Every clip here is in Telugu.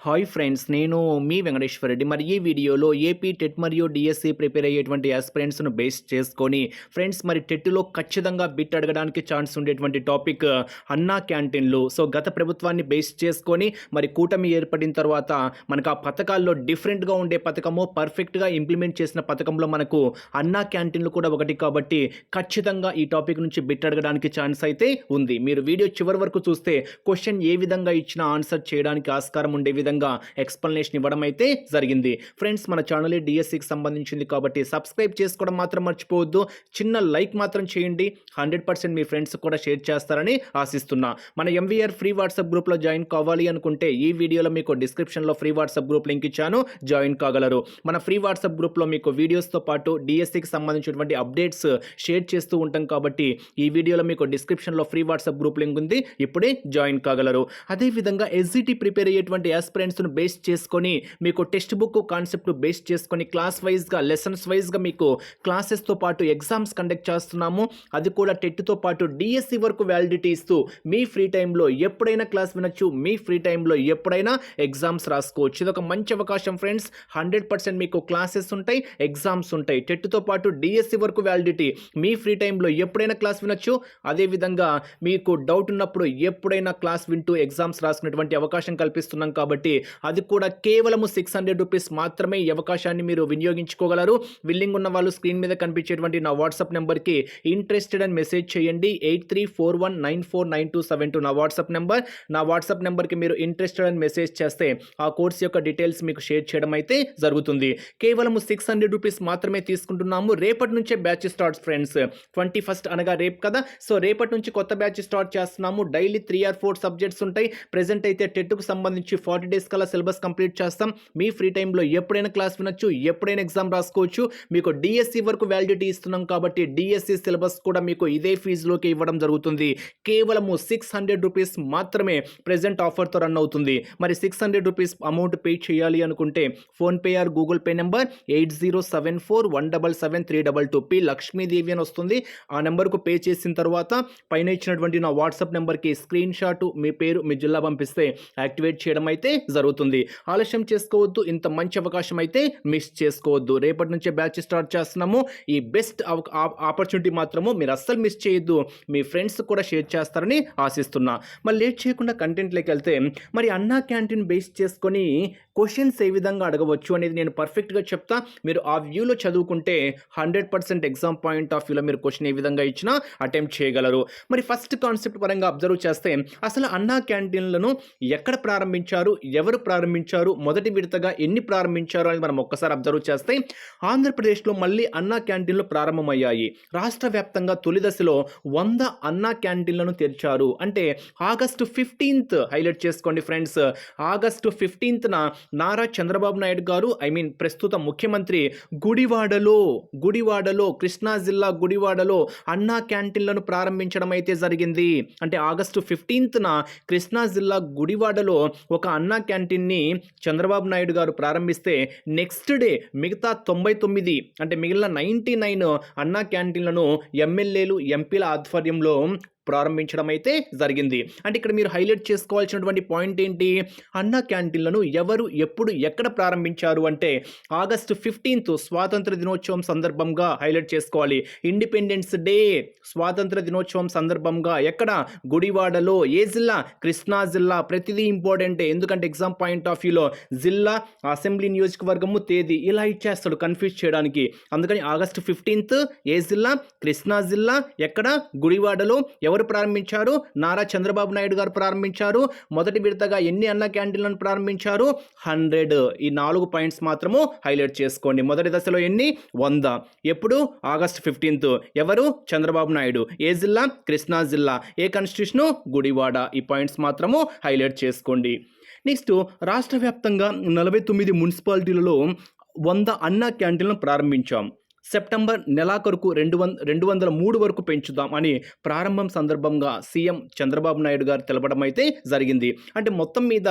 హాయ్ ఫ్రెండ్స్ నేను మీ వెంకటేశ్వర రెడ్డి. మరి ఈ వీడియోలో ఏపీ టెట్ మరియు డిఎస్సి ప్రిపేర్ అయ్యేటువంటి ఆస్పిరెంట్స్ను బేస్ చేసుకొని ఫ్రెండ్స్ మరి టెట్లో ఖచ్చితంగా బిట్ అడగడానికి ఛాన్స్ ఉండేటువంటి టాపిక్ అన్నా క్యాంటీన్లు సో గత ప్రభుత్వాన్ని బేస్ చేసుకొని మరి కూటమి ఏర్పడిన తర్వాత మనకు ఆ పథకాల్లో డిఫరెంట్గా ఉండే పథకము పర్ఫెక్ట్గా ఇంప్లిమెంట్ చేసిన పథకంలో మనకు అన్నా క్యాంటీన్లు కూడా ఒకటి కాబట్టి ఖచ్చితంగా ఈ టాపిక్ నుంచి బిట్ అడగడానికి ఛాన్స్ అయితే ఉంది. మీరు వీడియో చివరి వరకు చూస్తే క్వశ్చన్ ఏ విధంగా ఇచ్చినా ఆన్సర్ చేయడానికి ఆస్కారం ఉండే విధంగా ఎక్స్ప్లెనేషన్ ఇవ్వడం అయితే జరిగింది. ఫ్రెండ్స్ మన ఛానల్ డిఎస్సికి సంబంధించింది కాబట్టి సబ్స్క్రైబ్ చేసుకోవడం మాత్రం మర్చిపోవద్దు. చిన్న లైక్ మాత్రం చేయండి. హండ్రెడ్ పర్సెంట్ మీ ఫ్రెండ్స్ కూడా షేర్ చేస్తారని ఆశిస్తున్నా. మన ఎంవీఆర్ ఫ్రీ వాట్సాప్ గ్రూప్లో జాయిన్ కావాలి అనుకుంటే ఈ వీడియోలో మీకు డిస్క్రిప్షన్లో ఫ్రీ వాట్సాప్ గ్రూప్ లింక్ ఇచ్చాను. జాయిన్ కాగలరు. మన ఫ్రీ వాట్సాప్ గ్రూప్లో మీకు వీడియోస్తో పాటు డిఎస్సికి సంబంధించినటువంటి అప్డేట్స్ షేర్ చేస్తూ ఉంటాం కాబట్టి ఈ వీడియోలో మీకు డిస్క్రిప్షన్లో ఫ్రీ వాట్సాప్ గ్రూప్ లింక్ ఉంది. ఇప్పుడే జాయిన్ కాగలరు. అదేవిధంగా ఎస్జిటి ప్రిపేర్ అయ్యేటువంటి ఎక్స్పీరియన్స్ను బేస్ చేసుకొని మీకు టెక్స్ట్ బుక్ కాన్సెప్ట్ బేస్ చేసుకొని క్లాస్ వైజ్గా లెసన్స్ వైజ్గా మీకు క్లాసెస్తో పాటు ఎగ్జామ్స్ కండక్ట్ చేస్తున్నాము. అది కూడా టెట్తో పాటు డిఎస్సి వరకు వ్యాలిడిటీ ఇస్తూ మీ ఫ్రీ టైంలో ఎప్పుడైనా క్లాస్ వినొచ్చు మీ ఫ్రీ టైంలో ఎప్పుడైనా ఎగ్జామ్స్ రాసుకోవచ్చు. ఇది ఒక మంచి అవకాశం ఫ్రెండ్స్ హండ్రెడ్ పర్సెంట్ మీకు క్లాసెస్ ఉంటాయి ఎగ్జామ్స్ ఉంటాయి. టెట్తో పాటు డిఎస్సి వరకు వ్యాలిడిటీ మీ ఫ్రీ టైంలో ఎప్పుడైనా క్లాస్ వినొచ్చు. అదేవిధంగా మీకు డౌట్ ఉన్నప్పుడు ఎప్పుడైనా క్లాస్ వింటూ ఎగ్జామ్స్ రాసుకునేటువంటి అవకాశం కల్పిస్తున్నాం కాబట్టి అది కూడా కేవలము సిక్స్ హండ్రెడ్ రూపీస్ మాత్రమే ఈ అవకాశాన్ని మీరు వినియోగించుకోగలరు. విల్లింగ్ ఉన్న వాళ్ళు స్క్రీన్ మీద కనిపించేటువంటి నా వాట్సాప్ నెంబర్కి ఇంట్రెస్టెడ్ అని మెసేజ్ చేయండి. Eight three four one nine four nine two seven two నా వాట్సాప్ నెంబర్. నా వాట్సాప్ నెంబర్కి మీరు ఇంట్రెస్టెడ్ అని మెసేజ్ చేస్తే ఆ కోర్స్ యొక్క డీటెయిల్స్ మీకు షేర్ చేయడం అయితే జరుగుతుంది. కేవలం సిక్స్ హండ్రెడ్ రూపీస్ మాత్రమే తీసుకుంటున్నాము. రేపటి నుంచే batch start friends twenty first అనగా రేపు కదా. సో రేపటి నుంచి కొత్త బ్యాచ్ స్టార్ట్ చేస్తున్నాము. Daily three or four subjects ఉంటాయి. ప్రెజెంట్ అయితే టెట్కు సంబంధించి ఫార్టీ డేస్ కల్లా సిలబస్ కంప్లీట్ చేస్తాం. మీ ఫ్రీ టైంలో ఎప్పుడైనా క్లాస్ వినొచ్చు ఎప్పుడైనా ఎగ్జామ్ రాసుకోవచ్చు. మీకు డిఎస్సి వరకు వ్యాలిడిటీ ఇస్తున్నాం కాబట్టి డిఎస్సి సిలబస్ కూడా మీకు ఇదే ఫీజులోకి ఇవ్వడం జరుగుతుంది. కేవలము సిక్స్ హండ్రెడ్ రూపీస్ మాత్రమే ప్రజెంట్ ఆఫర్తో రన్ అవుతుంది. మరి six hundred rupees amount pay చేయాలి అనుకుంటే PhonePe or Google Pay number eight zero seven four one double seven three double two P Lakshmidevi అని వస్తుంది. ఆ నెంబర్కు పే చేసిన తర్వాత పైన ఇచ్చినటువంటి నా వాట్సాప్ నెంబర్కి స్క్రీన్ షాట్ మీ పేరు మీ జిల్లా పంపిస్తే యాక్టివేట్ చేయడం అయితే జరుగుతుంది. ఆలస్యం చేసుకోవద్దు. ఇంత మంచి అవకాశం అయితే మిస్ చేసుకోవద్దు. రేపటి నుంచే బ్యాచ్ స్టార్ట్ చేస్తున్నాము. ఈ బెస్ట్ ఆపర్చునిటీ మాత్రము మీరు అస్సలు మిస్ చేయొద్దు. మీ ఫ్రెండ్స్ కూడా షేర్ చేస్తారని ఆశిస్తున్నా. మరి లేట్ చేయకుండా కంటెంట్లోకి వెళ్తే మరి అన్నా క్యాంటీన్ బేస్ చేసుకొని క్వశ్చన్స్ ఏ విధంగా అడగవచ్చు అనేది నేను పర్ఫెక్ట్గా చెప్తా. మీరు ఆ వ్యూలో చదువుకుంటే hundred percent exam point of వ్యూలో మీరు క్వశ్చన్ ఏ విధంగా ఇచ్చినా అటెంప్ట్ చేయగలరు. మరి ఫస్ట్ కాన్సెప్ట్ పరంగా అబ్జర్వ్ చేస్తే అసలు అన్నా క్యాంటీన్లను ఎక్కడ ప్రారంభించారు? ఎవరు ప్రారంభించారు? మొదటి విడతగా ఎన్ని ప్రారంభించారు? అని మనం ఒక్కసారి అబ్జర్వ్ చేస్తే ఆంధ్రప్రదేశ్లో మళ్ళీ అన్నా క్యాంటీన్లు ప్రారంభమయ్యాయి. రాష్ట్ర వ్యాప్తంగా తొలి దశలో వంద అన్నా క్యాంటీన్లను తెరిచారు. అంటే ఆగస్టు ఫిఫ్టీన్త్ హైలైట్ చేసుకోండి ఫ్రెండ్స్ ఆగస్టు ఫిఫ్టీన్త్న నారా చంద్రబాబు నాయుడు గారు ఐ మీన్ ప్రస్తుత ముఖ్యమంత్రి గుడివాడలో గుడివాడలో కృష్ణా జిల్లా గుడివాడలో అన్నా క్యాంటీన్లను ప్రారంభించడం అయితే జరిగింది. అంటే ఆగస్టు ఫిఫ్టీన్త్న కృష్ణా జిల్లా గుడివాడలో ఒక అన్నా క్యాంటీన్ని చంద్రబాబు నాయుడు గారు ప్రారంభిస్తే నెక్స్ట్ డే మిగతా తొంభై తొమ్మిది అంటే మిగిలిన నైంటీ నైన్ అన్నా క్యాంటీన్లను ఎమ్మెల్యేలు ఎంపీల ఆధ్వర్యంలో ప్రారంభించడం అయితే జరిగింది. అంటే ఇక్కడ మీరు హైలైట్ చేసుకోవాల్సినటువంటి పాయింట్ ఏంటి? అన్న క్యాంటీన్లను ఎవరు ఎప్పుడు ఎక్కడ ప్రారంభించారు అంటే ఆగస్టు ఫిఫ్టీన్త్ స్వాతంత్ర దినోత్సవం సందర్భంగా హైలైట్ చేసుకోవాలి. ఇండిపెండెన్స్ డే స్వాతంత్ర దినోత్సవం సందర్భంగా ఎక్కడ? గుడివాడలో. ఏ జిల్లా? కృష్ణా జిల్లా. ప్రతిదీ ఇంపార్టెంటే. ఎందుకంటే ఎగ్జామ్ పాయింట్ ఆఫ్ వ్యూలో జిల్లా అసెంబ్లీ నియోజకవర్గము తేదీ ఇలా ఇచ్చేస్తాడు కన్ఫ్యూజ్ చేయడానికి. అందుకని ఆగస్టు ఫిఫ్టీన్త్ ఏ జిల్లా? కృష్ణా జిల్లా. ఎక్కడ? గుడివాడలో. ఎవరు ఎవరు ప్రారంభించారు? నారా చంద్రబాబు నాయుడు గారు ప్రారంభించారు. మొదటి విడతగా ఎన్ని అన్న క్యాంటీన్లను ప్రారంభించారు? హండ్రెడ్. ఈ నాలుగు పాయింట్స్ మాత్రము హైలైట్ చేసుకోండి. మొదటి దశలో ఎన్ని? వంద. ఎప్పుడు? August fifteenth. ఎవరు? చంద్రబాబు నాయుడు. ఏ జిల్లా? కృష్ణా జిల్లా. ఏ కాన్స్టిట్యూషను? గుడివాడ. ఈ పాయింట్స్ మాత్రము హైలైట్ చేసుకోండి. నెక్స్ట్ రాష్ట్ర వ్యాప్తంగా నలభై తొమ్మిది మున్సిపాలిటీలలో వంద అన్న క్యాంటీన్లను ప్రారంభించాం. సెప్టెంబర్ నెలాఖరుకు రెండు వంద రెండు వందల మూడు వరకు పెంచుదాం అని ప్రారంభం సందర్భంగా సీఎం చంద్రబాబు నాయుడు గారు తెలపడం అయితే జరిగింది. అంటే మొత్తం మీద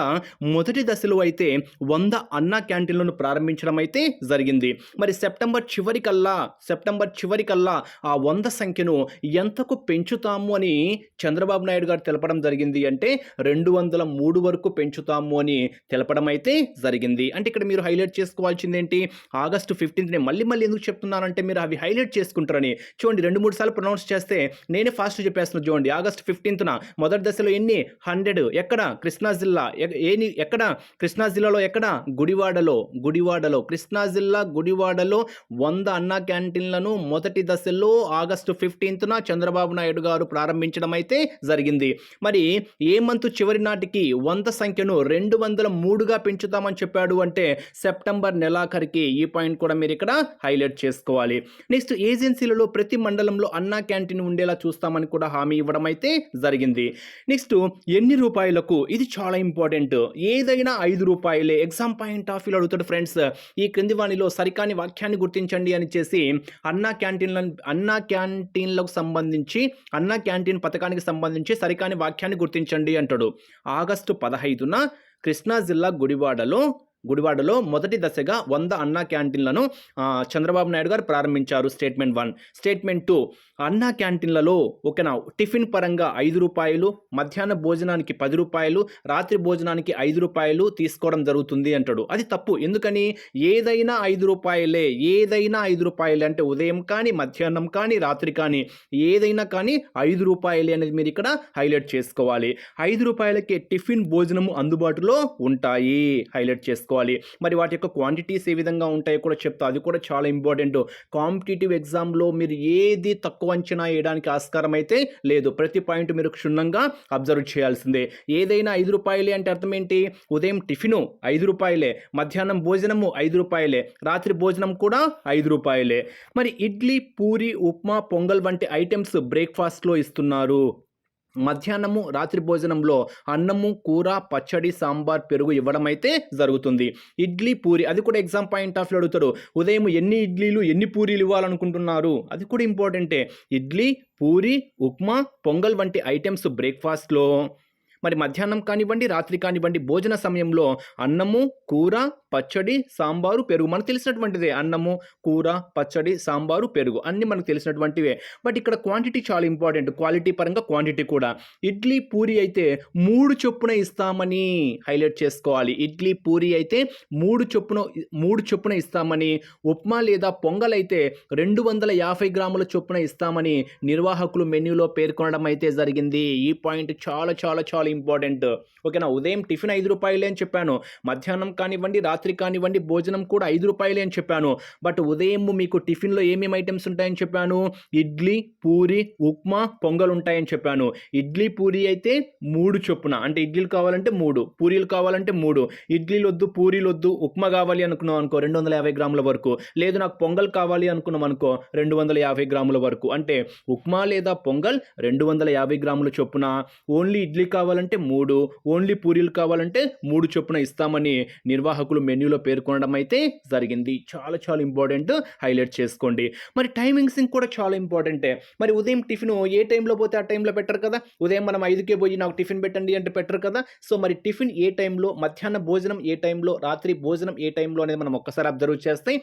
మొదటి దశలో అయితే వంద అన్నా క్యాంటీన్లను ప్రారంభించడం అయితే జరిగింది. మరి సెప్టెంబర్ చివరికల్లా సెప్టెంబర్ చివరికల్లా ఆ వంద సంఖ్యను ఎంతకు పెంచుతాము అని చంద్రబాబు నాయుడు గారు తెలపడం జరిగింది అంటే రెండు వందల మూడు వరకు పెంచుతాము అని తెలపడం అయితే జరిగింది. అంటే ఇక్కడ మీరు హైలైట్ చేసుకోవాల్సింది ఏంటి ఆగస్టు ఫిఫ్టీన్త్ నేను మళ్ళీ మళ్ళీ ఎందుకు చెప్తున్నానంటే మీరు అవి హైలైట్ చేసుకుంటారని. చూడండి రెండు మూడు సార్లు ప్రొనౌన్స్ చేస్తే నేనే ఫాస్ట్ చెప్పేస్తున్నాను చూడండి. ఆగస్ట్ ఫిఫ్టీన్త్న మొదటి దశలో ఎన్ని? హండ్రెడ్. ఎక్కడ? కృష్ణా జిల్లా. ఏని ఎక్కడ? కృష్ణా జిల్లాలో ఎక్కడ? గుడివాడలో. గుడివాడలో. కృష్ణా జిల్లా గుడివాడలో వంద అన్నా క్యాంటీన్లను మొదటి దశలో ఆగస్టు ఫిఫ్టీన్త్న చంద్రబాబు నాయుడు గారు ప్రారంభించడం అయితే జరిగింది. మరి ఏ మంత్ చివరి నాటికి వంద సంఖ్యను రెండు వందల మూడుగా పెంచుతామని చెప్పాడు అంటే సెప్టెంబర్ నెలాఖరికి. ఈ పాయింట్ కూడా మీరు ఇక్కడ హైలైట్ చేసుకోవాలి నెక్స్ట్ ఏజెన్సీలలో ప్రతి మండలంలో అన్నా క్యాంటీన్ ఉండేలా చూస్తామని కూడా హామీ ఇవ్వడం అయితే జరిగింది. నెక్స్ట్ ఎన్ని రూపాయలకు? ఇది చాలా ఇంపార్టెంట్. ఏదైనా ఐదు రూపాయలే. ఎగ్జామ్ పాయింట్ ఆఫ్ వ్యూలో అడుగుతాడు ఫ్రెండ్స్. ఈ క్రింది వాణిలో సరికాని వాక్యాన్ని గుర్తించండి అని చేసి అన్నా క్యాంటీన్ల అన్నా క్యాంటీన్లకు సంబంధించి అన్నా క్యాంటీన్ పథకానికి సంబంధించి సరికాని వాక్యాన్ని గుర్తించండి అంటాడు. ఆగస్టు పదహైదున కృష్ణా జిల్లా గుడివాడలో గుడివాడలో మొదటి దశగా వంద అన్నా క్యాంటీన్లను చంద్రబాబు నాయుడు గారు ప్రారంభించారు స్టేట్మెంట్ వన్. స్టేట్మెంట్ టూ అన్నా క్యాంటీన్లలో ఒకనా టిఫిన్ పరంగా ఐదు రూపాయలు మధ్యాహ్న భోజనానికి పది రూపాయలు రాత్రి భోజనానికి ఐదు రూపాయలు తీసుకోవడం జరుగుతుంది అంటాడు. అది తప్పు. ఎందుకని? ఏదైనా ఐదు రూపాయలే ఏదైనా ఐదు రూపాయలే అంటే ఉదయం కానీ మధ్యాహ్నం కానీ రాత్రి కానీ ఏదైనా కానీ ఐదు రూపాయలే అనేది మీరు ఇక్కడ హైలైట్ చేసుకోవాలి. ఐదు రూపాయలకే టిఫిన్ భోజనము అందుబాటులో ఉంటాయి. హైలైట్ చేసుకోవాలి. మరి వాటి యొక్క క్వాంటిటీస్ ఏ విధంగా ఉంటాయో కూడా చెప్తా. అది కూడా చాలా ఇంపార్టెంట్ కాంపిటేటివ్ ఎగ్జామ్లో మీరు ఏది తక్కువ అంచనా వేయడానికి ఆస్కారం అయితే లేదు. ప్రతి పాయింట్ మీరు క్షుణ్ణంగా అబ్జర్వ్ చేయాల్సిందే. ఏదైనా ఐదు రూపాయలే అంటే అర్థం ఏంటి? ఉదయం టిఫిను ఐదు రూపాయలే మధ్యాహ్నం భోజనము ఐదు రూపాయలే రాత్రి భోజనం కూడా ఐదు రూపాయలే. మరి ఇడ్లీ పూరి ఉప్మా పొంగల్ వంటి ఐటమ్స్ బ్రేక్ఫాస్ట్లో ఇస్తున్నారు. మధ్యాహ్నము రాత్రి భోజనంలో అన్నము కూర పచ్చడి సాంబార్ పెరుగు ఇవ్వడం అయితే జరుగుతుంది. ఇడ్లీ పూరి అది కూడా ఎగ్జామ్ పాయింట్ ఆఫ్ అడుగుతారు. అడుగుతాడు ఉదయం ఎన్ని ఇడ్లీలు ఎన్ని పూరీలు ఇవ్వాలనుకుంటున్నారు? అది కూడా ఇంపార్టెంటే. ఇడ్లీ పూరి ఉప్మా పొంగల్ వంటి ఐటమ్స్ బ్రేక్ఫాస్ట్లో. మరి మధ్యాహ్నం కానివ్వండి రాత్రి కానివ్వండి భోజన సమయంలో అన్నము కూర పచ్చడి సాంబారు పెరుగు. మనకు తెలిసినటువంటిదే. అన్నము కూర పచ్చడి సాంబారు పెరుగు. అన్నీ మనకు తెలిసినటువంటివే. బట్ ఇక్కడ క్వాంటిటీ చాలా ఇంపార్టెంట్. క్వాలిటీ పరంగా క్వాంటిటీ కూడా. ఇడ్లీ పూరి అయితే మూడు చొప్పున ఇస్తామని హైలైట్ చేసుకోవాలి. ఇడ్లీ పూరి అయితే మూడు చొప్పున మూడు చొప్పున ఇస్తామని ఉప్మా లేదా పొంగల్ అయితే రెండు వందల యాభై గ్రాముల చొప్పున ఇస్తామని నిర్వాహకులు మెన్యూలో పేర్కొనడం అయితే జరిగింది. ఈ పాయింట్ చాలా చాలా చాలా ఇంపార్టెంట్. ఓకేనా? ఉదయం టిఫిన్ ఐదు రూపాయలే అని చెప్పాను. మధ్యాహ్నం కానివ్వండి రాత్రి కానివ్వండి భోజనం కూడా ఐదు రూపాయలే అని చెప్పాను. బట్ ఉదయం మీకు టిఫిన్లో ఏమేమి ఐటమ్స్ ఉంటాయని చెప్పాను? ఇడ్లీ పూరి ఉప్మా పొంగల్ ఉంటాయని చెప్పాను. ఇడ్లీ పూరి అయితే మూడు చొప్పున. అంటే ఇడ్లీలు కావాలంటే మూడు పూరీలు కావాలంటే మూడు. ఇడ్లీలు వద్దు పూరీలు వద్దు ఉప్మా కావాలి అనుకున్నాం అనుకో రెండు వందల యాభై గ్రాముల వరకు. లేదు నాకు పొంగల్ కావాలి అనుకున్నాం అనుకో రెండు వందల యాభై గ్రాముల వరకు. అంటే ఉప్మా లేదా పొంగల్ రెండు వందల యాభై గ్రాముల చొప్పున. ఓన్లీ ఇడ్లీ కావాలంటే మూడు ఓన్లీ పూరీలు కావాలంటే మూడు చొప్పున ఇస్తామని నిర్వాహకులు మెన్యూలో పేర్కొనడం అయితే జరిగింది. చాలా చాలా ఇంపార్టెంట్ హైలైట్ చేసుకోండి. మరి టైమింగ్స్ కూడా చాలా ఇంపార్టెంటే. మరి ఉదయం టిఫిన్ ఏ టైంలో పోతే ఆ టైంలో పెట్టరు కదా? ఉదయం మనం ఐదుకే పోయి నాకు టిఫిన్ పెట్టండి అంటే పెట్టరు కదా? సో మరి టిఫిన్ ఏ టైంలో మధ్యాహ్న భోజనం ఏ టైంలో రాత్రి భోజనం ఏ టైంలో అనేది మనం ఒక్కసారి అబ్జర్వ్ చేస్తే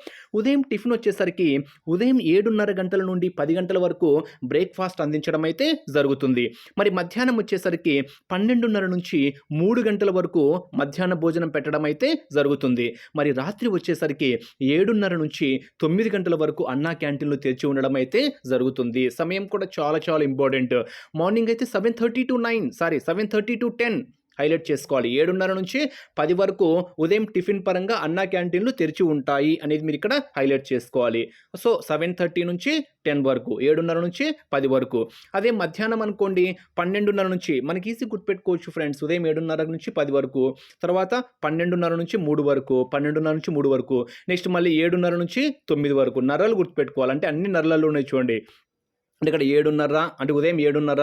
ఉదయం టిఫిన్ వచ్చేసరికి ఉదయం ఏడున్నర గంటల నుండి పది గంటల వరకు బ్రేక్ఫాస్ట్ అందించడం అయితే జరుగుతుంది. మరి మధ్యాహ్నం వచ్చేసరికి పన్నెండున్నర నుంచి మూడు గంటల వరకు మధ్యాహ్న భోజనం పెట్టడం అయితే జరుగుతుంది. మరి రాత్రి వచ్చేసరికి ఏడున్నర నుంచి తొమ్మిది గంటల వరకు అన్నా క్యాంటీన్లు తెరిచి ఉండడం అయితే జరుగుతుంది. సమయం కూడా చాలా చాలా ఇంపార్టెంట్. మార్నింగ్ అయితే seven thirty to nine sorry seven thirty to ten highlight చేసుకోవాలి. ఏడున్నర నుంచి పది వరకు ఉదయం టిఫిన్ పరంగా అన్నా క్యాంటీన్లు తెరిచి ఉంటాయి అనేది మీరు ఇక్కడ హైలైట్ చేసుకోవాలి. సో సెవెన్ థర్టీ నుంచి టెన్ వరకు ఏడున్నర నుంచి పది వరకు. అదే మధ్యాహ్నం అనుకోండి పన్నెండున్నర నుంచి మనకి ఈజీ గుర్తుపెట్టుకోవచ్చు ఫ్రెండ్స్. ఉదయం ఏడున్నర నుంచి పది వరకు తర్వాత పన్నెండున్నర నుంచి మూడు వరకు పన్నెండున్నర నుంచి మూడు వరకు నెక్స్ట్ మళ్ళీ ఏడున్నర నుంచి తొమ్మిది వరకు నరలు గుర్తుపెట్టుకోవాలి. అంటే అన్ని నరలలో ఉన్నాయి చూడండి. అంటే ఇక్కడ ఏడున్నర అంటే ఉదయం ఏడున్నర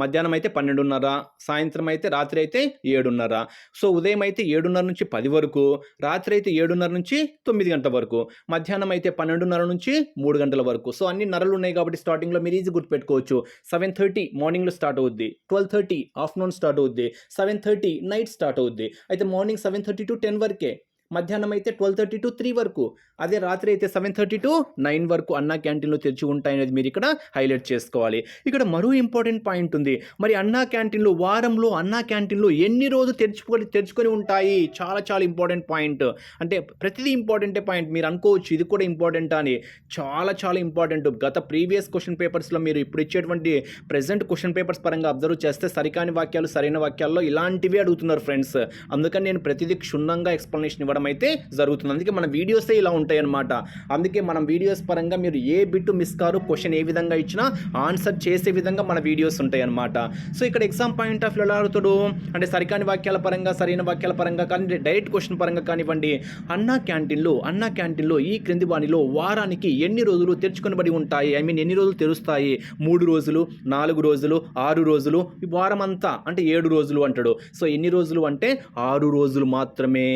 మధ్యాహ్నం అయితే పన్నెండున్నర సాయంత్రం అయితే రాత్రి అయితే ఏడున్నర. సో ఉదయం అయితే ఏడున్నర నుంచి పది వరకు రాత్రి అయితే ఏడున్నర నుంచి తొమ్మిది గంటల వరకు మధ్యాహ్నం అయితే పన్నెండున్నర నుంచి మూడు గంటల వరకు. సో అన్ని నరలు ఉన్నాయి కాబట్టి స్టార్టింగ్లో మీరు ఈజీ గుర్తుపెట్టుకోవచ్చు. సెవెన్ థర్టీ మార్నింగ్లో స్టార్ట్ అవుద్ది ట్వెల్వ్ థర్టీ ఆఫ్టర్నూన్ స్టార్ట్ అవుద్ది సెవెన్ థర్టీ నైట్ స్టార్ట్ అవుద్ది. అయితే morning seven thirty to ten వరకే. మధ్యాహ్నం అయితే ట్వెల్వ్ థర్టీ టు త్రీ వరకు. అదే రాత్రి అయితే సెవెన్ థర్టీ టు నైన్ వరకు అన్నా క్యాంటీన్లు తెరిచి ఉంటాయనేది మీరు ఇక్కడ హైలైట్ చేసుకోవాలి. ఇక్కడ మరో ఇంపార్టెంట్ పాయింట్ ఉంది. మరి అన్నా క్యాంటీన్లు వారంలో అన్నా క్యాంటీన్లు ఎన్ని రోజులు తెరుచుకొని తెరుచుకొని ఉంటాయి? చాలా చాలా ఇంపార్టెంట్ పాయింట్. అంటే ప్రతిదీ ఇంపార్టెంటే పాయింట్. మీరు అనుకోవచ్చు ఇది కూడా ఇంపార్టెంట్ అని. చాలా చాలా ఇంపార్టెంట్. గత ప్రీవియస్ క్వశ్చన్ పేపర్స్లో మీరు ఇప్పుడు ఇచ్చేటువంటి ప్రెసెంట్ క్వశ్చన్ పేపర్స్ పరంగా అబ్జర్వ్ చేస్తే సరికాని వాక్యాలు సరైన వాక్యాల్లో ఇలాంటివే అడుగుతున్నారు ఫ్రెండ్స్. అందుకని నేను ప్రతిదీ క్షుణ్ణంగా ఎక్స్ప్లెనేషన్ ఇవ్వడం అయితే జరుగుతుంది. అందుకే మన వీడియోసే ఇలా ఉంటాయన్నమాట. అందుకే మనం వీడియోస్ పరంగా మీరు ఏ బిట్టు మిస్ కారు క్వశ్చన్ ఏ విధంగా ఇచ్చినా ఆన్సర్ చేసే విధంగా మన వీడియోస్ ఉంటాయన్నమాట. సో ఇక్కడ ఎగ్జామ్ పాయింట్ ఆఫ్ వ్యూ ఎలా అడుగుతాడు? అంటే సరికాని వాక్యాల పరంగా సరైన వాక్యాల పరంగా కానీ డైరెక్ట్ క్వశ్చన్ పరంగా కానివ్వండి. అన్నా క్యాంటీన్లో అన్నా క్యాంటీన్లో ఈ క్రింది వాణిలో వారానికి ఎన్ని రోజులు తెరుచుకొనబడి ఉంటాయి? ఐ మీన్ ఎన్ని రోజులు తెరుస్తాయి? మూడు రోజులు నాలుగు రోజులు ఆరు రోజులు వారం అంతా అంటే ఏడు రోజులు అంటాడు. సో ఎన్ని రోజులు అంటే ఆరు రోజులు మాత్రమే.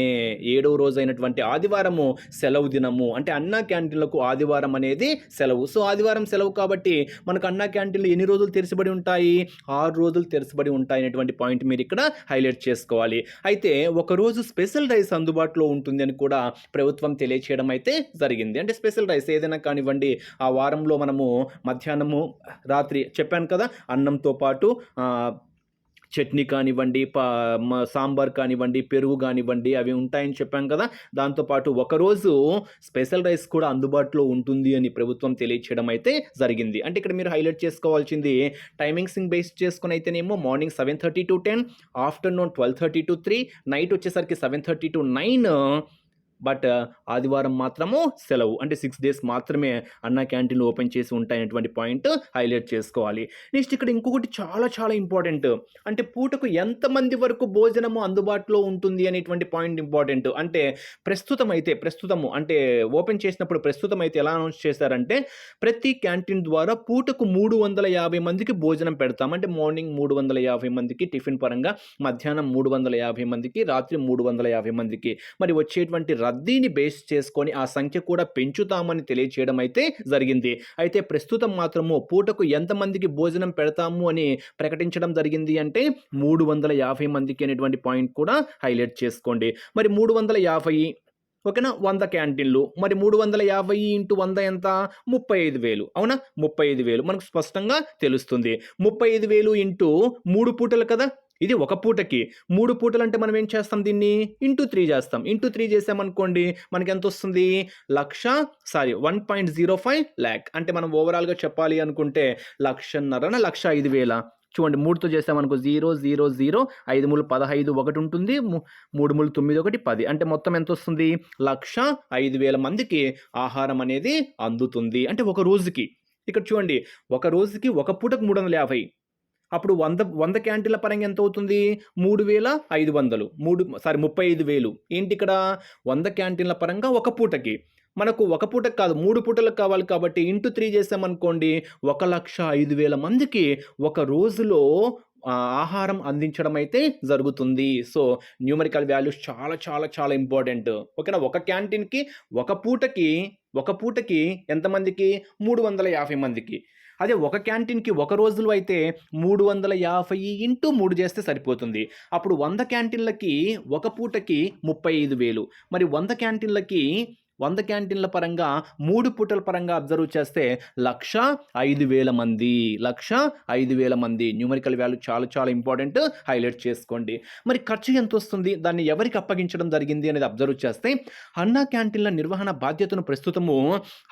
రెండవ రోజు అయినటువంటి ఆదివారము సెలవు దినము. అంటే అన్నా క్యాంటీన్లకు ఆదివారం అనేది సెలవు. సో ఆదివారం సెలవు కాబట్టి మనకు అన్నా క్యాంటీన్లు ఎన్ని రోజులు తెరిచిబడి ఉంటాయి? ఆరు రోజులు తెరిచిబడి ఉంటాయి అనేటువంటి పాయింట్ మీరు ఇక్కడ హైలైట్ చేసుకోవాలి. అయితే ఒక రోజు స్పెషల్ రైస్ అందుబాటులో ఉంటుంది అని కూడా ప్రభుత్వం తెలియచేయడం అయితే జరిగింది. అంటే స్పెషల్ రైస్ ఏదైనా కానివ్వండి ఆ వారంలో మనము మధ్యాహ్నము రాత్రి చెప్పాను కదా అన్నంతో పాటు చట్నీ కానివ్వండి పా సాంబార్ కానివ్వండి పెరుగు కానివ్వండి అవి ఉంటాయని చెప్పాం కదా. దాంతోపాటు ఒకరోజు స్పెషల్ రైస్ కూడా అందుబాటులో ఉంటుంది అని ప్రభుత్వం తెలియచేయడం అయితే జరిగింది. అంటే ఇక్కడ మీరు హైలైట్ చేసుకోవాల్సింది టైమింగ్స్ని బేస్ చేసుకుని అయితేనేమో morning seven thirty to ten afternoon twelve thirty to three night వచ్చేసరికి seven thirty to nine but ఆదివారం మాత్రము సెలవు. అంటే సిక్స్ డేస్ మాత్రమే అన్న క్యాంటీన్లు ఓపెన్ చేసి ఉంటాయనేటువంటి పాయింట్ హైలైట్ చేసుకోవాలి. నెక్స్ట్ ఇక్కడ ఇంకొకటి చాలా చాలా ఇంపార్టెంట్. అంటే పూటకు ఎంతమంది వరకు భోజనము అందుబాటులో ఉంటుంది అనేటువంటి పాయింట్ ఇంపార్టెంట్. అంటే ప్రస్తుతం అయితే ప్రస్తుతము అంటే ఓపెన్ చేసినప్పుడు ప్రస్తుతం అయితే ఎలా అనౌన్స్ చేశారంటే ప్రతి క్యాంటీన్ ద్వారా పూటకు మూడు వందల యాభై మందికి భోజనం పెడతాం. అంటే మార్నింగ్ మూడు వందల యాభై మందికి టిఫిన్ పరంగా మధ్యాహ్నం మూడు వందల యాభై మందికి రాత్రి మూడు వందల యాభై మందికి. మరి వచ్చేటువంటి రద్దీని బేస్ చేసుకొని ఆ సంఖ్య కూడా పెంచుతామని తెలియచేయడం అయితే జరిగింది. అయితే ప్రస్తుతం మాత్రము పూటకు ఎంతమందికి భోజనం పెడతాము అని ప్రకటించడం జరిగింది అంటే మూడు వందల యాభై మందికి అనేటువంటి పాయింట్ కూడా హైలైట్ చేసుకోండి. మరి మూడు వందల యాభై ఓకేనా? వంద క్యాంటీన్లు. మరి మూడు వందల యాభై ఇంటూ వంద ఎంత? ముప్పై ఐదు వేలు. అవునా? ముప్పై ఐదు వేలు. మనకు స్పష్టంగా తెలుస్తుంది. ముప్పై ఐదు వేలు ఇంటూ మూడు పూటలు కదా? ఇది ఒక పూటకి మూడు పూటలు అంటే మనం ఏం చేస్తాం దీన్ని? ఇంటూ త్రీ చేస్తాం. ఇంటూ త్రీ చేసామనుకోండి మనకి ఎంత వస్తుంది? లక్ష sorry one point zero five lakh. అంటే మనం ఓవరాల్గా చెప్పాలి అనుకుంటే లక్షన్నరన లక్ష ఐదు వేల. చూడండి మూడుతో చేసామనుకో జీరో జీరో జీరో ఐదు మూడు పదహైదు ఒకటి ఉంటుంది మూడు మూడు తొమ్మిది ఒకటి పది. అంటే మొత్తం ఎంత వస్తుంది? లక్ష ఐదు వేల మందికి ఆహారం అనేది అందుతుంది. అంటే ఒక రోజుకి. ఇక్కడ చూడండి ఒక రోజుకి ఒక పూటకు మూడు వందల యాభై. అప్పుడు వంద వంద క్యాంటీన్ల పరంగా ఎంత అవుతుంది? మూడు వేల ఐదు వందలు. మూడు సారీ ముప్పై ఐదు వేలు. ఏంటి ఇక్కడ? వంద క్యాంటీన్ల పరంగా ఒక పూటకి. మనకు ఒక పూటకు కాదు మూడు పూటలకు కావాలి కాబట్టి ఇంటూ త్రీ చేసామనుకోండి ఒక లక్ష ఐదు వేల మందికి ఒక రోజులో ఆహారం అందించడం అయితే జరుగుతుంది. సో న్యూమరికల్ వాల్యూస్ చాలా చాలా చాలా ఇంపార్టెంట్. ఓకేనా? ఒక క్యాంటీన్కి ఒక పూటకి ఒక పూటకి ఎంతమందికి మూడు వందల యాభై మందికి. అదే ఒక క్యాంటీన్కి ఒక రోజులో అయితే మూడు వందల యాభై ఇంటూ మూడు చేస్తే సరిపోతుంది. అప్పుడు వంద క్యాంటీన్లకి ఒక పూటకి ముప్పై ఐదు వేలు. మరి వంద క్యాంటీన్లకి వంద క్యాంటీన్ల పరంగా మూడు పూటల పరంగా అబ్జర్వ్ చేస్తే లక్ష ఐదు వేల మంది లక్ష ఐదు వేల మంది. న్యూమరికల్ వాల్యూ చాలా చాలా ఇంపార్టెంట్. హైలైట్ చేసుకోండి. మరి ఖర్చు ఎంత వస్తుంది? దాన్ని ఎవరికి అప్పగించడం జరిగింది అనేది అబ్జర్వ్ చేస్తే అన్నా క్యాంటీన్ల నిర్వహణ బాధ్యతను ప్రస్తుతము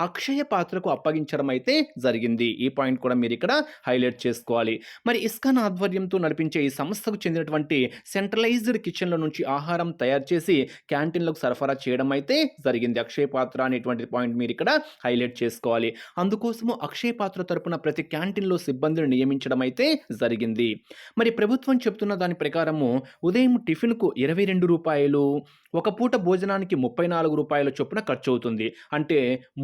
అక్షయ పాత్రకు అప్పగించడం అయితే జరిగింది. ఈ పాయింట్ కూడా మీరు ఇక్కడ హైలైట్ చేసుకోవాలి. మరి ఇస్కాన్ ఆధ్వర్యంతో నడిపించే ఈ సంస్థకు చెందినటువంటి సెంట్రలైజ్డ్ కిచెన్ల నుంచి ఆహారం తయారు చేసి క్యాంటీన్లకు సరఫరా చేయడం అయితే జరిగింది అక్షయ. అక్షయ పాత్ర అనేటువంటి పాయింట్ మీరు ఇక్కడ హైలైట్ చేసుకోవాలి. అందుకోసము అక్షయ పాత్ర తరపున ప్రతి క్యాంటీన్లో సిబ్బందిని నియమించడం అయితే జరిగింది. మరి ప్రభుత్వం చెప్తున్న దాని ప్రకారము ఉదయం టిఫిన్కు ఇరవై రెండు రూపాయలు ఒక పూట భోజనానికి ముప్పై నాలుగు రూపాయల చొప్పున ఖర్చు అవుతుంది అంటే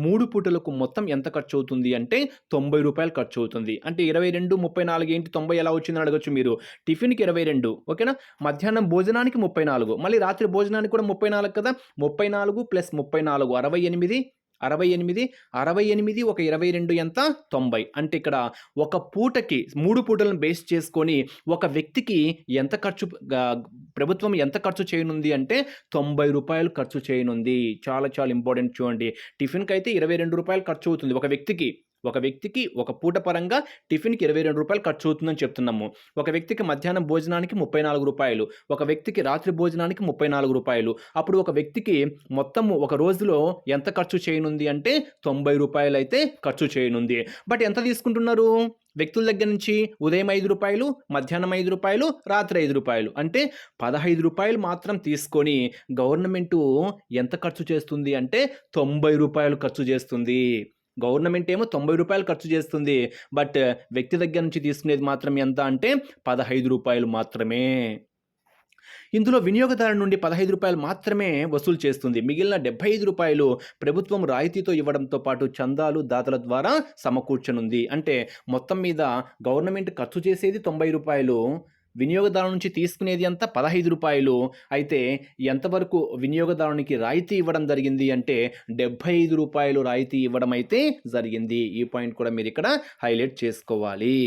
మూడు పూటలకు మొత్తం ఎంత ఖర్చు అవుతుంది అంటే తొంభై రూపాయలు ఖర్చు అవుతుంది అంటే ఇరవై రెండు ముప్పై నాలుగు ఏంటి? తొంభై ఎలా వచ్చిందని అడగచ్చు మీరు. టిఫిన్కి ఇరవై రెండు ఓకేనా? మధ్యాహ్నం భోజనానికి ముప్పై నాలుగు మళ్ళీ రాత్రి భోజనానికి కూడా ముప్పై నాలుగు కదా? ముప్పై నాలుగు ప్లస్ ముప్పై నాలుగు అరవై ఎనిమిది అరవై ఎనిమిది అరవై ఎనిమిది ఒక ఇరవై రెండు ఎంత? తొంభై. అంటే ఇక్కడ ఒక పూటకి మూడు పూటలను బేస్ చేసుకొని ఒక వ్యక్తికి ఎంత ఖర్చు ప్రభుత్వం ఎంత ఖర్చు చేయనుంది అంటే తొంభై రూపాయలు ఖర్చు చేయనుంది. చాలా చాలా ఇంపార్టెంట్ చూడండి. టిఫిన్కి అయితే ఇరవై రెండు రూపాయలు ఖర్చు అవుతుంది ఒక వ్యక్తికి. ఒక వ్యక్తికి ఒక పూట పరంగా టిఫిన్కి ఇరవై రెండు రూపాయలు ఖర్చు అవుతుందని చెప్తున్నాము. ఒక వ్యక్తికి మధ్యాహ్నం భోజనానికి ముప్పై నాలుగు రూపాయలు ఒక వ్యక్తికి రాత్రి భోజనానికి ముప్పై నాలుగు రూపాయలు. అప్పుడు ఒక వ్యక్తికి మొత్తము ఒక రోజులో ఎంత ఖర్చు చేయనుంది అంటే తొంభై రూపాయలు అయితే ఖర్చు చేయనుంది. బట్ ఎంత తీసుకుంటున్నారు? వ్యక్తుల దగ్గర నుంచి ఉదయం ఐదు రూపాయలు మధ్యాహ్నం ఐదు రూపాయలు రాత్రి ఐదు రూపాయలు. అంటే పదహైదు రూపాయలు మాత్రం తీసుకొని గవర్నమెంటు ఎంత ఖర్చు చేస్తుంది అంటే తొంభై రూపాయలు ఖర్చు చేస్తుంది. గవర్నమెంట్ ఏమో తొంభై రూపాయలు ఖర్చు చేస్తుంది. బట్ వ్యక్తి దగ్గర నుంచి తీసుకునేది మాత్రం ఎంత అంటే పదహైదు రూపాయలు మాత్రమే. ఇందులో వినియోగదారు నుండి పదహైదు రూపాయలు మాత్రమే వసూలు చేస్తుంది. మిగిలిన డెబ్బై ఐదు రూపాయలు ప్రభుత్వం రాయితీతో ఇవ్వడంతో పాటు చందాలు దాతల ద్వారా సమకూర్చనుంది. అంటే మొత్తం మీద గవర్నమెంట్ ఖర్చు చేసేది తొంభై రూపాయలు. వినియోగదారు నుంచి తీసుకునేది అంతా పదహైదు రూపాయలు. అయితే ఎంతవరకు వినియోగదారునికి రాయితీ ఇవ్వడం జరిగింది అంటే డెబ్బై ఐదు రూపాయలు రాయితీ ఇవ్వడం అయితే జరిగింది. ఈ పాయింట్ కూడా మీరు ఇక్కడ హైలైట్ చేసుకోవాలి.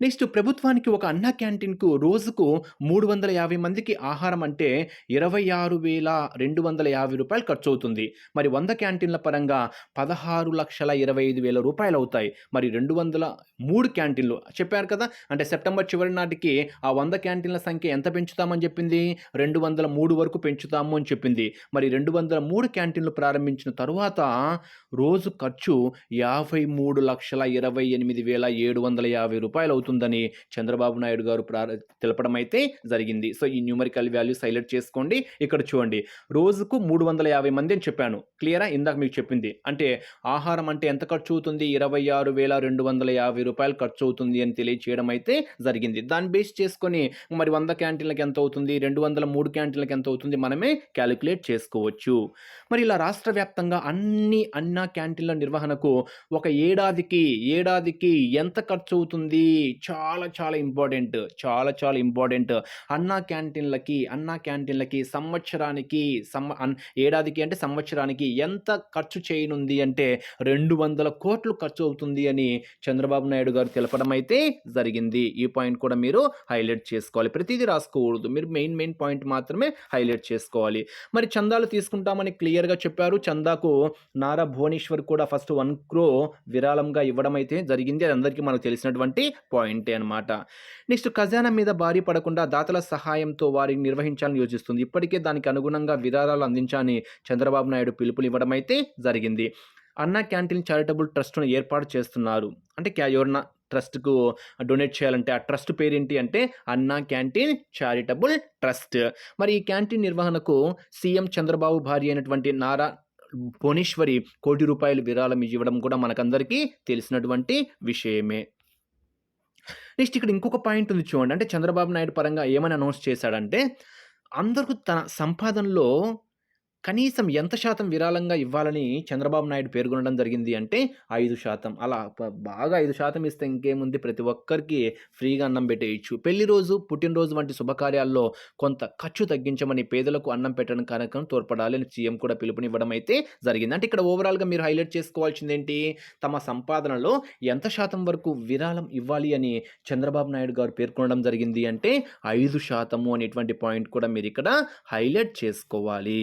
నెక్స్ట్ ప్రభుత్వానికి ఒక అన్నా క్యాంటీన్కు రోజుకు మూడు వందల యాభై మందికి ఆహారం అంటే ఇరవై ఆరు వేల రెండు వందల యాభై రూపాయలు ఖర్చు అవుతుంది మరి వంద క్యాంటీన్ల పరంగా పదహారు లక్షల ఇరవై ఐదు వేల రూపాయలు అవుతాయి. మరి రెండు వందల మూడు క్యాంటీన్లు చెప్పారు కదా? అంటే సెప్టెంబర్ చివరి నాటికి ఆ వంద క్యాంటీన్ల సంఖ్య ఎంత పెంచుతామని చెప్పింది? రెండు వందల మూడు వరకు పెంచుతాము అని చెప్పింది. మరి రెండు వందల మూడు క్యాంటీన్లు ప్రారంభించిన తరువాత రోజు ఖర్చు యాభై మూడు లక్షల ఇరవై ఎనిమిది వేల ఏడు వందల యాభై రూపాయలు అవుతుందని చంద్రబాబు నాయుడు గారు తెలపడం అయితే జరిగింది. సో ఈ న్యూమరికల్ వాల్యూస్ హైలైట్ చేసుకోండి. ఇక్కడ చూడండి. రోజుకు మూడు వందల యాభై మంది అని చెప్పాను. క్లియరా? ఇందాక మీకు చెప్పింది. అంటే ఆహారం అంటే ఎంత ఖర్చు అవుతుంది ఇరవై ఆరు వేల రెండు వందల యాభై రూపాయలు ఖర్చు అవుతుంది అని తెలియచేయడం అయితే జరిగింది. దాన్ని బేస్ చేసుకొని మరి వంద క్యాంటీన్లకు ఎంత అవుతుంది? రెండు వందల మూడు క్యాంటీన్లకి ఎంత అవుతుంది? మనమే క్యాలిక్యులేట్ చేసుకోవచ్చు. మరి ఇలా రాష్ట్ర వ్యాప్తంగా అన్ని అన్న క్యాంటీన్ల నిర్వహణకు ఒక ఏడాదికి ఏడాదికి ఎంత ఖర్చు అవుతుంది చాలా చాలా ఇంపార్టెంట్ చాలా చాలా ఇంపార్టెంట్. అన్నా క్యాంటీన్లకి అన్నా క్యాంటీన్లకి సంవత్సరానికి సమ్మ ఏడాదికి అంటే సంవత్సరానికి ఎంత ఖర్చు చేయనుంది అంటే రెండు వందల కోట్లు ఖర్చు అవుతుంది అని చంద్రబాబు నాయుడు గారు తెలపడం అయితే జరిగింది. ఈ పాయింట్ కూడా మీరు హైలైట్ చేసుకోవాలి. ప్రతిదీ రాసుకోకూడదు. మీరు మెయిన్ మెయిన్ పాయింట్ మాత్రమే హైలైట్ చేసుకోవాలి. మరి చందాలు తీసుకుంటామని క్లియర్గా చెప్పారు. చందాకు నారా భువనేశ్వర్ కూడా ఫస్ట్ వన్ క్రో విరాళంగా ఇవ్వడం అయితే జరిగింది. అది అందరికీ మనకు తెలిసినటువంటి పాయింట్. అనమాట నెక్స్ట్ ఖజానా మీద భారీ పడకుండా దాతల సహాయంతో వారిని నిర్వహించాలని యోచిస్తుంది. ఇప్పటికే దానికి అనుగుణంగా విరాళాలు అందించాలని చంద్రబాబు నాయుడు పిలుపులు ఇవ్వడం అయితే జరిగింది. అన్నా క్యాంటీన్ చారిటబుల్ ట్రస్ట్ను ఏర్పాటు చేస్తున్నారు. అంటే క్యా ఎవరన్నా ట్రస్ట్కు డొనేట్ చేయాలంటే ఆ ట్రస్ట్ పేరేంటి అంటే అన్నా క్యాంటీన్ చారిటబుల్ ట్రస్ట్. మరి ఈ క్యాంటీన్ నిర్వహణకు సీఎం చంద్రబాబు భార్య అయినటువంటి నారా భువనేశ్వరి కోటి రూపాయలు విరాళం ఇవ్వడం కూడా మనకందరికీ తెలిసినటువంటి విషయమే. నెక్స్ట్ ఇక్కడ ఇంకొక పాయింట్ ఉంది చూడండి. అంటే చంద్రబాబు నాయుడు పరంగా ఏమని అనౌన్స్ చేశాడంటే అందరూ తన సంపాదనలో కనీసం ఎంత శాతం విరాళంగా ఇవ్వాలని చంద్రబాబు నాయుడు పేర్కొనడం జరిగింది అంటే ఐదు శాతం. అలా బాగా ఐదు శాతం ఇస్తే ఇంకేముంది? ప్రతి ఒక్కరికి ఫ్రీగా అన్నం పెట్టేయచ్చు. పెళ్ళి రోజు పుట్టినరోజు వంటి శుభకార్యాల్లో కొంత ఖర్చు తగ్గించమని పేదలకు అన్నం పెట్టడం కార్యక్రమం తోడ్పడాలి అని సీఎం కూడా పిలుపునివ్వడం అయితే జరిగింది. అంటే ఇక్కడ ఓవరాల్గా మీరు హైలైట్ చేసుకోవాల్సింది ఏంటి తమ సంపాదనలో ఎంత శాతం వరకు విరాళం ఇవ్వాలి అని చంద్రబాబు నాయుడు గారు పేర్కొనడం జరిగింది అంటే ఐదు శాతము అనేటువంటి పాయింట్ కూడా మీరు ఇక్కడ హైలైట్ చేసుకోవాలి.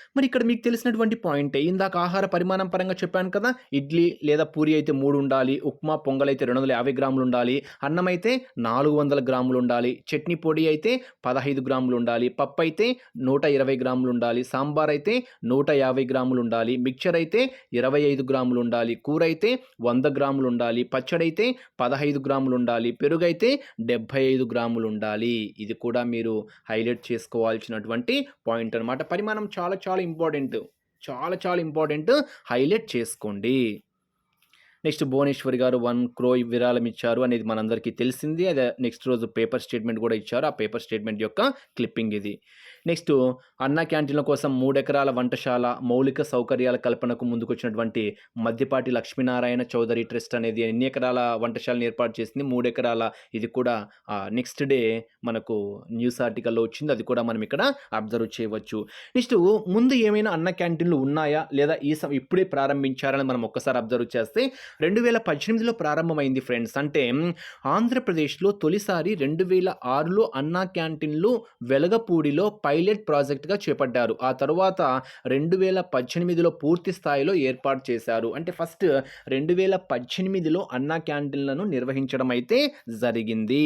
మరి ఇక్కడ మీకు తెలిసినటువంటి పాయింటే ఇందాక ఆహార పరిమాణం పరంగా చెప్పాను కదా ఇడ్లీ లేదా పూరి అయితే మూడు ఉండాలి ఉప్మా పొంగల్ అయితే రెండు వందల యాభై గ్రాములు ఉండాలి అన్నం అయితే నాలుగు వందల గ్రాములు ఉండాలి చట్నీ పొడి అయితే పదహైదు గ్రాములు ఉండాలి పప్పు అయితే నూట ఇరవై గ్రాములు ఉండాలి సాంబార్ అయితే నూట యాభై గ్రాములు ఉండాలి మిక్చర్ అయితే ఇరవై ఐదు గ్రాములు ఉండాలి కూర అయితే వంద గ్రాములు ఉండాలి పచ్చడి అయితే పదహైదు గ్రాములు ఉండాలి పెరుగు అయితే డెబ్భై ఐదు గ్రాములు ఉండాలి. ఇది కూడా మీరు హైలైట్ చేసుకోవాల్సినటువంటి పాయింట్ అనమాట పరిమాణం చాలా చాలా ఇంపార్టెంట్. చాలా చాలా ఇంపార్టెంట్ హైలైట్ చేసుకోండి. నెక్స్ట్ భువనేశ్వరి గారు వన్ క్రో విరాళం ఇచ్చారు అనేది మనందరికీ తెలిసింది. అదే నెక్స్ట్ రోజు పేపర్ స్టేట్మెంట్ కూడా ఇచ్చారు. ఆ పేపర్ స్టేట్మెంట్ యొక్క క్లిప్పింగ్ ఇది. నెక్స్ట్ అన్న క్యాంటీన్ల కోసం మూడెకరాల వంటశాల మౌలిక సౌకర్యాల కల్పనకు ముందుకొచ్చినటువంటి మధ్యపాటి లక్ష్మీనారాయణ చౌదరి ట్రస్ట్ అనేది ఎన్ని ఎకరాల వంటశాలను ఏర్పాటు చేసింది? మూడెకరాల ఇది కూడా నెక్స్ట్ డే మనకు న్యూస్ ఆర్టికల్లో వచ్చింది. అది కూడా మనం ఇక్కడ అబ్జర్వ్ చేయవచ్చు. నెక్స్ట్ ముందు ఏమైనా అన్న క్యాంటీన్లు ఉన్నాయా? లేదా ఈ సమ ఇప్పుడే ప్రారంభించారని మనం ఒక్కసారి అబ్జర్వ్ చేస్తే రెండు వేల పద్దెనిమిదిలో ప్రారంభమైంది ఫ్రెండ్స్. అంటే ఆంధ్రప్రదేశ్లో తొలిసారి రెండు వేల ఆరులో అన్నా క్యాంటీన్లు వెలగపూడిలో పైలట్ ప్రాజెక్ట్గా చేపట్టారు. ఆ తర్వాత రెండు వేల పద్దెనిమిదిలో పూర్తి స్థాయిలో ఏర్పాటు చేశారు. అంటే ఫస్ట్ రెండు వేల పద్దెనిమిదిలో అన్నా క్యాంటీన్లను నిర్వహించడం అయితే జరిగింది.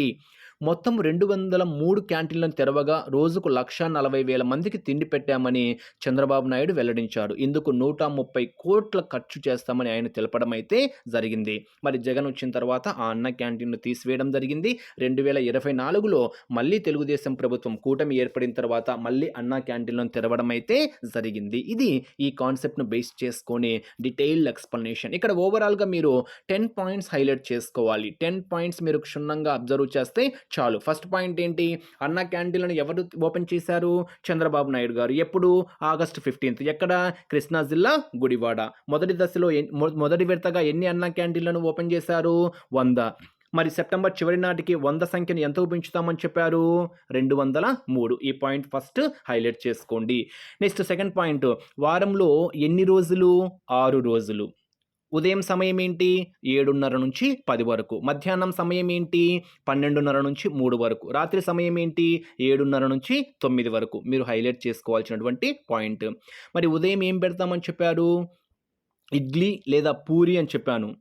మొత్తం రెండు వందల మూడు క్యాంటీన్లను తెరవగా రోజుకు లక్ష నలభై వేల మందికి తిండి పెట్టామని చంద్రబాబు నాయుడు వెల్లడించారు. ఇందుకు నూట ముప్పై కోట్ల ఖర్చు చేస్తామని ఆయన తెలపడం అయితే జరిగింది. మరి జగన్ వచ్చిన తర్వాత ఆ అన్న క్యాంటీన్ను తీసివేయడం జరిగింది. రెండు వేల ఇరవై నాలుగులో మళ్ళీ తెలుగుదేశం ప్రభుత్వం కూటమి ఏర్పడిన తర్వాత మళ్ళీ అన్నా క్యాంటీన్లను తెరవడం అయితే జరిగింది. ఇది ఈ కాన్సెప్ట్ను బేస్ చేసుకొని డీటెయిల్డ్ ఎక్స్ప్లెనేషన్. ఇక్కడ ఓవరాల్గా మీరు టెన్ పాయింట్స్ హైలైట్ చేసుకోవాలి. టెన్ పాయింట్స్ మీరు క్షుణ్ణంగా అబ్జర్వ్ చేస్తే చాలు. ఫస్ట్ పాయింట్ ఏంటి? అన్న క్యాంటీన్లను ఎవరు ఓపెన్ చేశారు? చంద్రబాబు నాయుడు గారు. ఎప్పుడు? August fifteenth. ఎక్కడ? కృష్ణా జిల్లా గుడివాడ. మొదటి దశలో మొదటి విడతగా ఎన్ని అన్న క్యాంటీన్లను ఓపెన్ చేశారు? వంద. మరి సెప్టెంబర్ చివరి నాటికి వంద సంఖ్యను ఎంత పెంచుతామని చెప్పారు? రెండు వందల మూడు. ఈ పాయింట్ ఫస్ట్ హైలైట్ చేసుకోండి. Next second point. వారంలో ఎన్ని రోజులు? ఆరు రోజులు. ఉదయం సమయం ఏంటి? ఏడున్నర నుంచి పది వరకు. మధ్యాహ్నం సమయం ఏంటి? పన్నెండున్నర నుంచి మూడు వరకు. రాత్రి సమయం ఏంటి? ఏడున్నర నుంచి తొమ్మిది వరకు. మీరు హైలైట్ చేసుకోవాల్సినటువంటి పాయింట్. మరి ఉదయం ఏం పెడతామని చెప్పారు? ఇడ్లీ లేదా పూరి అని చెప్పాను.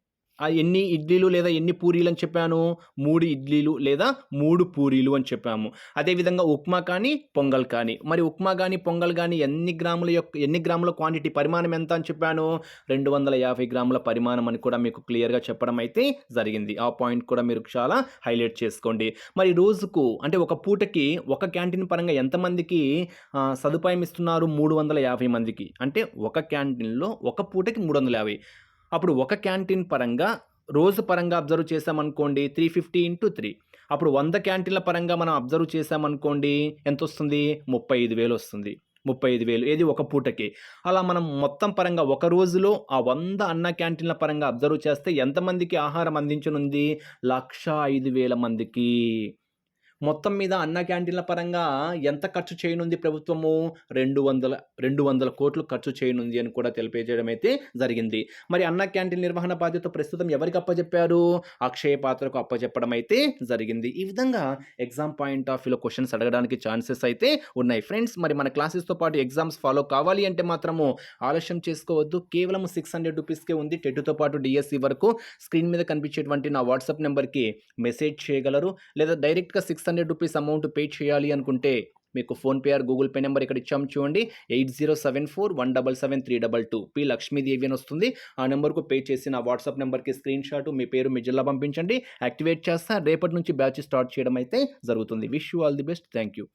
ఎన్ని ఇడ్లీలు లేదా ఎన్ని పూరీలు అని చెప్పాను? మూడు ఇడ్లీలు లేదా మూడు పూరీలు అని చెప్పాము. అదేవిధంగా ఉప్మా కానీ పొంగల్ కానీ. మరి ఉప్మా కానీ పొంగల్ కానీ ఎన్ని గ్రాముల యొక్క ఎన్ని గ్రాముల క్వాంటిటీ పరిమాణం ఎంత అని చెప్పాను? రెండు వందల యాభై గ్రాముల పరిమాణం అని కూడా మీకు క్లియర్గా చెప్పడం అయితే జరిగింది. ఆ పాయింట్ కూడా మీరు చాలా హైలైట్ చేసుకోండి. మరి రోజుకు అంటే ఒక పూటకి ఒక క్యాంటీన్ పరంగా ఎంతమందికి సదుపాయం ఇస్తున్నారు? మూడు వందల యాభై మందికి. అంటే ఒక క్యాంటీన్లో ఒక పూటకి మూడు వందల యాభై. అప్పుడు ఒక క్యాంటీన్ పరంగా రోజు పరంగా అబ్జర్వ్ చేసామనుకోండి త్రీ ఫిఫ్టీ ఇంటూ త్రీ అప్పుడు వంద క్యాంటీన్ల పరంగా మనం అబ్జర్వ్ చేసామనుకోండి ఎంత వస్తుంది ముప్పై ఐదు వేలు వస్తుంది. ముప్పై ఐదు వేలు ఏది ఒక పూటకి. అలా మనం మొత్తం పరంగా ఒక రోజులో ఆ వంద అన్న క్యాంటీన్ల పరంగా అబ్జర్వ్ చేస్తే ఎంతమందికి ఆహారం అందించనుంది? లక్ష ఐదు వేల మందికి. మొత్తం మీద అన్న క్యాంటీన్ల పరంగా ఎంత ఖర్చు చేయనుంది ప్రభుత్వము? రెండు వందల రెండు వందల కోట్లు ఖర్చు చేయనుంది అని కూడా తెలియజేయడం అయితే జరిగింది. మరి అన్న క్యాంటీన్ నిర్వహణ బాధ్యత ప్రస్తుతం ఎవరికి అప్పచెప్పారు అక్షయ పాత్రకు అప్పచెప్పడం అయితే జరిగింది. ఈ విధంగా ఎగ్జామ్ పాయింట్ ఆఫ్ వ్యూలో క్వశ్చన్స్ అడగడానికి ఛాన్సెస్ అయితే ఉన్నాయి. ఫ్రెండ్స్ మరి మన క్లాసెస్తో పాటు ఎగ్జామ్స్ ఫాలో కావాలి అంటే మాత్రము ఆలస్యం చేసుకోవద్దు. కేవలం సిక్స్ హండ్రెడ్ రూపీస్కే ఉంది. టెట్తో పాటు డిఎస్సి వరకు స్క్రీన్ మీద కనిపించేటువంటి నా వాట్సాప్ నెంబర్కి మెసేజ్ చేయగలరు. లేదా డైరెక్ట్గా six six hundred rupees amount pay చేయాలి అనుకుంటే మీకు PhonePe or Google Pay number ఇక్కడ ఇచ్చాము చూడండి eight zero seven four one double seven three double two. P Lakshmidevi అని వస్తుంది. ఆ నెంబర్కు పే చేసి నా వాట్సాప్ నెంబర్కి స్క్రీన్ షాట్ మీ పేరు మీ జిల్లా పంపించండి. యాక్టివేట్ చేస్తా. రేపటి నుంచి బ్యాచ్ స్టార్ట్ చేయడం అయితే జరుగుతుంది. Wish you all the best. Thank you.